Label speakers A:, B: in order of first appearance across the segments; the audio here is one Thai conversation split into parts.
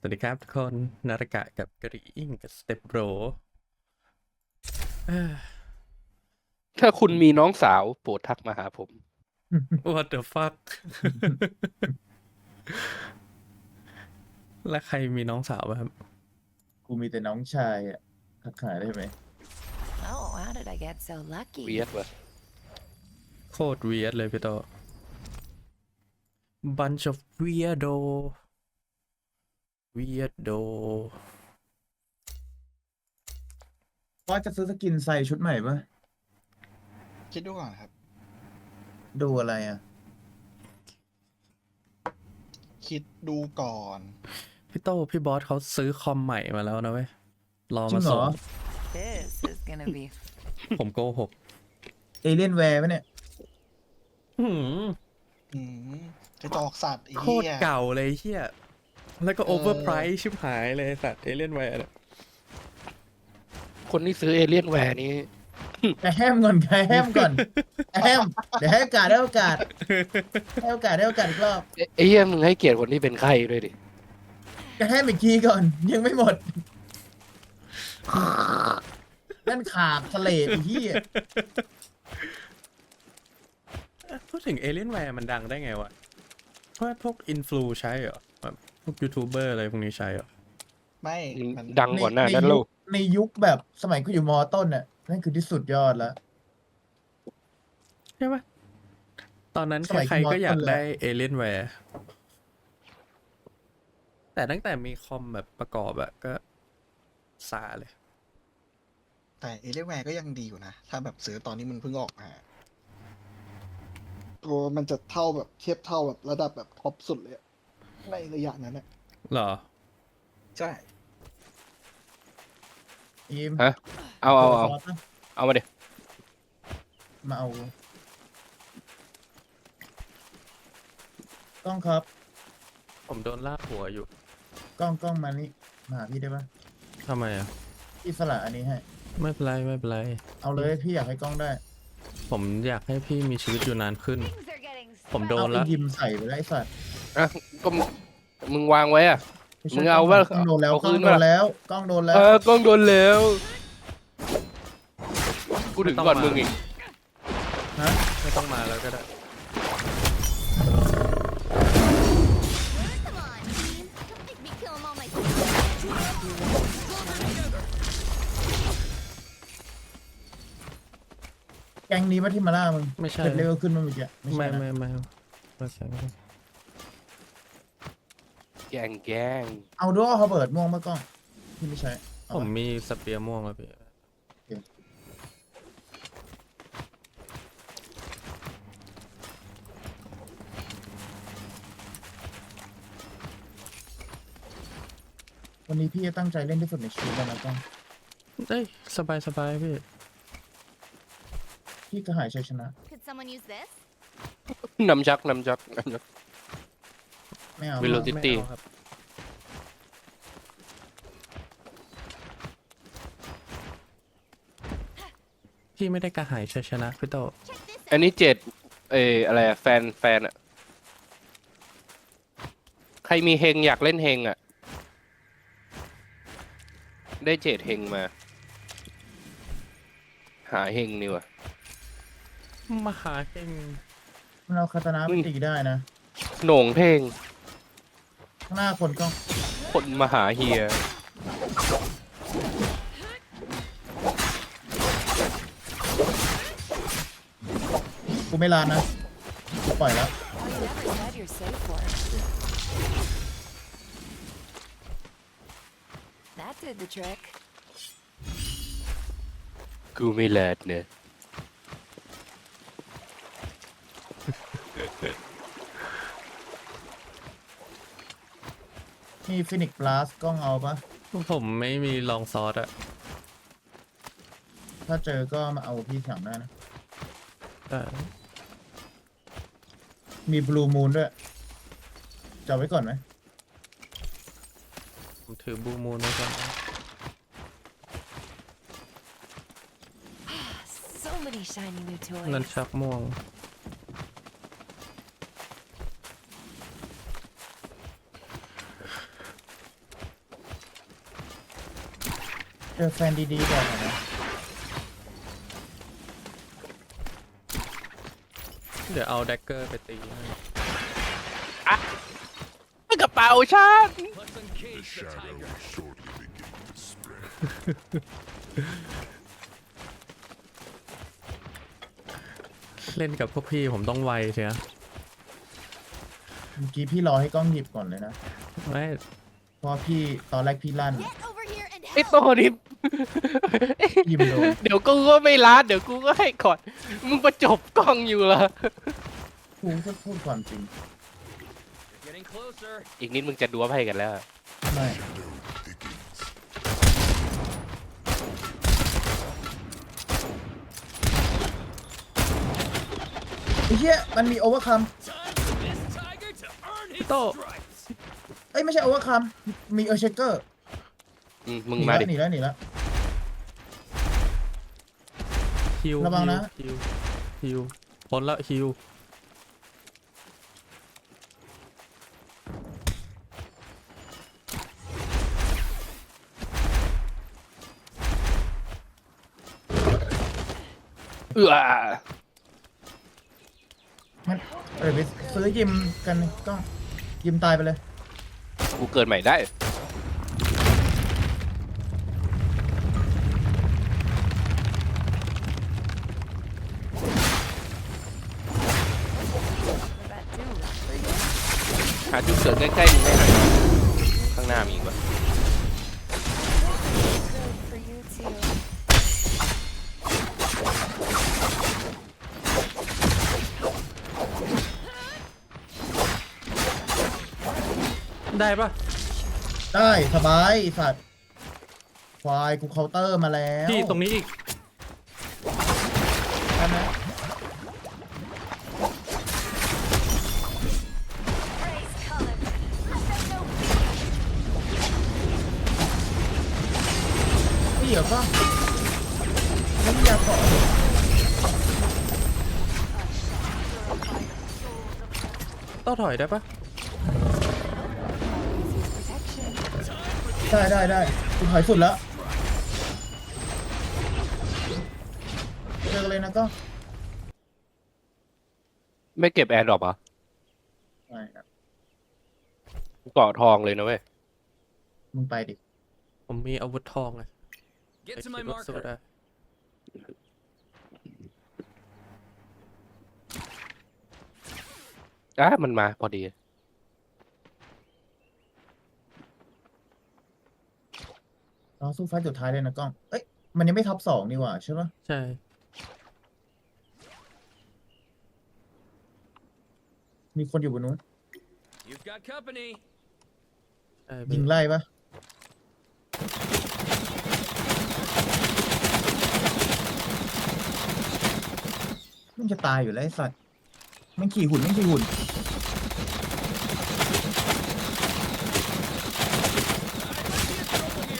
A: สวัสดีครับทุกคนนารากะกับกรีอิงกับสเตปโร
B: ถ้าคุณมีน้องสาวโปรดทักมาหาผม
A: what the fuck และใครมีน้องสาวบ้างครับ
C: กูมีแต่น้องชายอะทักหาได้ไหม
D: Oh, how did I get so lucky?
B: เวียดวะ
A: โคตรเวียดเลยพี่โต bunch of weirdo weirdo
C: ว่าจะซื้อสกินใส่ชุดใหม่ปะ
E: คิดดูก่อนครับ
C: ดูอะไรอะ
E: คิดดูก่อน
A: พี่โตพี่บอสเขาซื้อคอมใหม่มาแล้วนะเว้ย รอ
C: จริ
A: มาง
C: เหร
A: ส่ง
C: อ
D: This is gonna be
A: ผมโกหก
C: เอเลียนแวร์ปะเนี่ย
A: หืม
E: อืมกระจอกสัตว์ไอ้
A: โค
E: เหี้
A: ตร
E: ย
A: เก่าเลยเฮีย แล้วก็
E: เอ
A: โอ
E: อ
A: เวอร์ไพรส์ชิบหายเลยสัตว์เอเลียนแวร์
B: คนที่ซื้อเอเลียนแวร์นี้
C: แกแฮมก่อนแกแฮมก่อนแกแฮมเดี๋ยวให้โอกาสให้โอกาสให้โอกาสให้โอกาสอีกรอบ
B: เอ๊ะไอ้เหี้ยมึงให้เกียรติคนที่เป็นไข้ด้วยดิ
C: แกแฮมอีกทีก่อน ยังไม่หมดนั่นขาบทะเลไอ้ที่
A: พูดถึงเอเลียนแวร์มันดังได้ไงวะเพราะพวกอินฟลูใช้เหรอแบบพ วกยูทูบเบอร์อะไรพวกนี้ใช้เหรอ
E: ไม่
B: มัน
E: มัน
B: ดังกว่าหน้านั้น
C: ใน
B: แล้
C: ยุ
B: ว
C: คในยุคแบบสมัยกูอยู่มอต้นน่ะนั่นคือที่สุดยอดแล้ว
A: ใช่ปะตอนนั้น
C: สมัย
A: ใคร
C: คุณ
A: ๆก็
C: มอส
A: อยาก
C: ต้นเลย
A: ได้เอเลียนแวร์แต่ตั้งแต่มีคอมแบบประกอบอะก็ซาเลย
E: แต่เอเลแวร์ก็ยังดีอยู่นะ ถ้าแบบซื้อตอนนี้มันเพิ่งออกมาตัวมันจะเท่าแบบเทียบเท่าแบบระดับแบบท็อปสุดเลยอะ ในระยะนั้นอะ
A: เหรอ
E: ใช่
C: อีม
B: ฮะ เอาเอาเอา
C: ซสปะ
B: เอามาเดี๋ย
C: มาเอา กล้องครับ
A: ผมโดนลากหัวอยู่
C: กล้องกล้องมานี่มาหาพี่ได้ปะ
A: ทำไมอะ
C: พี่สละอันนี้ให้
A: ไม่เป็นไรไม่เป็นไร
C: เอาเลยพี่อยากให้กล้องได้
A: ผมอยากให้พี่มีชีวิตอยู่นานขึ้น
D: things are getting
A: ผมโด
C: เอา
A: น
C: ไอ้
A: ละ
C: ยิมใส่ไปแล้วไอ้สัตว์
B: อะก็มึงมึงวางไว้อะ
C: ไช่
B: มึงเอาปะ
C: กล้องโดนแล้ว
B: เอา
C: กล้
B: คื
C: อง
B: น
C: โด
B: ปะ
C: นแล้วกล้องโดนแล้ว
B: เออกล้องโดนแล้วกูถึงก่อนมึงอีก
C: ฮะ
A: ไม่ต้องมาแล้วก็ได้
D: Come on, team. Don't make me kill 'em all myself.
C: แก๊งนี้มาที่มาล่ามึง
A: ไม่ใช่
C: เก็บเลเวลขึ้นมาเมื่อกี้ไม่
A: ไม่
C: ใช่นะ
A: ไม่ไม่ไม่ใช่ไม่ใช่
B: แกงแกง
C: เอาด้วยเขาเปิดม่วงมากล้องพี่ไม่ใช่เอา
A: ผม
C: ปะ
A: มีสเปียร์ม่วงแล้วพี่
C: วันนี้พี่จะตั้งใจเล่นที่สุดในชีวิตแล้วนะกล้อง
A: เอ้ยสบายสบายพี่
C: พี่ก็หายชัยชนะ
D: Could someone use this?
B: นำชักนำชักนำชัก
C: ไม่เอา
B: วิโร
C: ไม่
B: ติ
C: เอา
A: ไม่
B: ตี้
A: เอาครับพี่ไม่ได้กระหายชัยชนะพี่โต
D: Check this
B: อันนี้เจ็ดเอออะไรอะแฟนแฟนอะใครมีเฮงอยากเล่นเฮงอะได้เจ็ดเฮงมา หาเฮงนี่วะ
A: มหาเฮง
C: มันเอาคาตานะไป
B: มึง
C: ตีได้นะ
B: โหน่งเท่ง
C: ข้างหน้าคนกล้อง
B: คนมาหาเฮีย
C: กูไม่ลานนะกูปล่อยแล้ว
D: Oh, you never said you're safe word. That did the trick.
B: กูไม่แลดเนี่ย
C: มีฟินิกบลาสกล้องเอาปะ
A: ผมไม่มีลองซอสอะ
C: ถ้าเจอก็มาเอาพี่สั่งได้นะ
A: แต่
C: มีบลูมูนด้วยจะเอาไว้ก่อนไหม
A: ผมถือบูมูนไว้ก่อน
D: So many shiny new toys.
A: นั่นชักม่วง
C: เจอแฟนดีๆก่อนนะ
A: เดี๋ยวเอาแดกเกอร์ไปตีให้
B: กระเป๋าฉัน
F: The shadow will shortly begin to spread.
A: เล่นกับพวกพี่ผมต้องไวเชีย
C: เมื่อกี้พี่รอให้กล้องหยิบก่อนเลยนะ
A: ไม่
C: เพราะพี่ตอนแรกพี่ลั่น
D: Get over here and
B: ไอ้
D: help.
B: โตัวนี้
C: ยิมโดน
B: เดี๋ยวกูก็ไม่รัดเดี๋ยวกูก็ให้ก่อน มึงประจบกล้องอยู่ละ
C: กูจะพูดความจริง
B: อีกนิดมึงจะดัวให้กันแล้ว
C: ไม่
F: Shadow thickens.
C: ไอ้เหี้ยมันมีโอเวอร์คัม
A: โต
C: เอ้ยไม่ใช่โอเวอร์คัมมีเออร์เชเกอร์
B: อืมมึงมาดิ
C: หนีแล้วหนีแล้ว
A: ฮิว
C: ระวังนะ
A: ฮิวฮิวพ้นแล้วฮิว
B: เอือ
C: มันเออไปซื้อยิมกันก็ยิมตายไปเลย
B: กูเกิดใหม่ได้ หาจุดเกิดใกล้ๆมึงให้หน่อยข้างหน้ามีอีกวะ
D: Good for you too.
A: ได้ปะ
C: ได้สบายไอ้สัตว์ควายกูเคาน์เตอร์มาแล้ว
A: พี่ตรงนี้อีก
C: เดี๋ยวก็ไม่มียาเกาะ
A: ต้องถอยได้ปะ
D: protection.
C: ได้ได้ได้กูถอยสุดแล้วเจอกันเลยนะก็
B: ไม่เก็บแอร์ดรอปเหรอ
C: ไม่ครับ
B: เกาะทองเลยนะเว้ย
C: มึงไปดิ
A: ผมมีอาวุธทองไง
G: Get
A: แต่
G: to my
A: คิดว่าสู้
G: marker.
A: ได้
B: อะมันมาพอดี
C: เราสู้ไฟต์สุดท้ายเลยนะกล้อง เอ้ย มันยังไม่ท็อปสองนี่หว่าใช่ปะ
A: ใช่
C: มีคนอยู่บนนู้น
G: You've got company.
A: ใช่
C: ยิงไล่ปะ มันจะตายอยู่แล้วไอ้สัตว์มันขี่หุ่นมันขี่หุ่น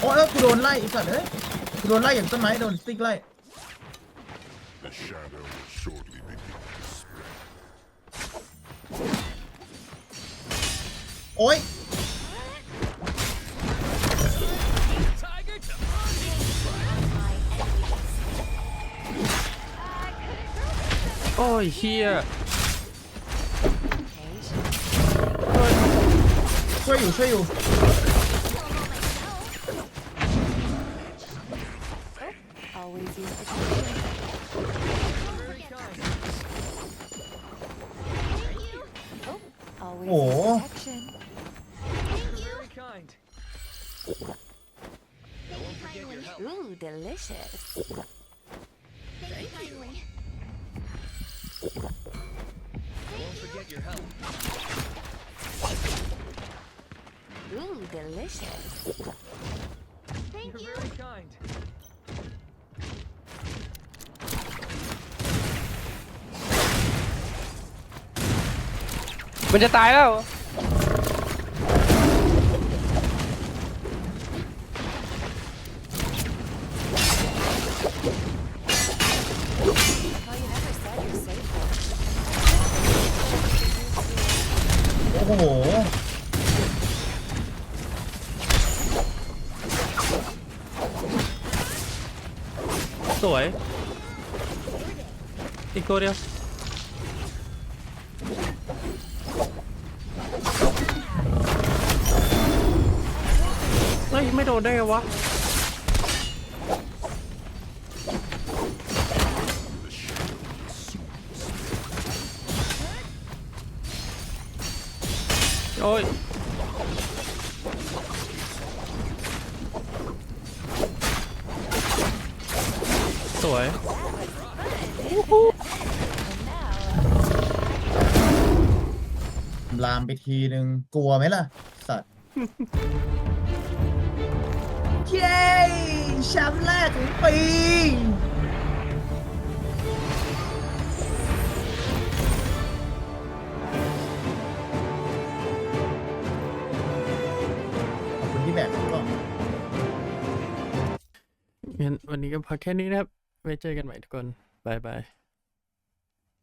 C: โอ้ยกูโดนไล่ไอ้สัตว์เอ้ยกูโดนไล่อย่างต้นไม้โดนสติ๊กไล่
F: The shadow will shortly begin to spread.
C: โอ้ย
A: อ้ยเฮีย
D: Patient.
C: ช่วยอยู่ช่วยอยู่
D: Always use protection. Oh, Delicious. Thank
G: You're you. very kind.
B: มันจะตายแล้ว
A: สวยอีกตัวเดีย สวย
C: ลามไปทีนึงกลัวไหมล่ะ สัตว์ เย้แชมป์แรกของปีขอบคุณที่แบกผมก่อน
A: งั้นวันนี้ก็พอแค่นี้นะครับ ไว้เจอกันใหม่ทุกคนบายบาย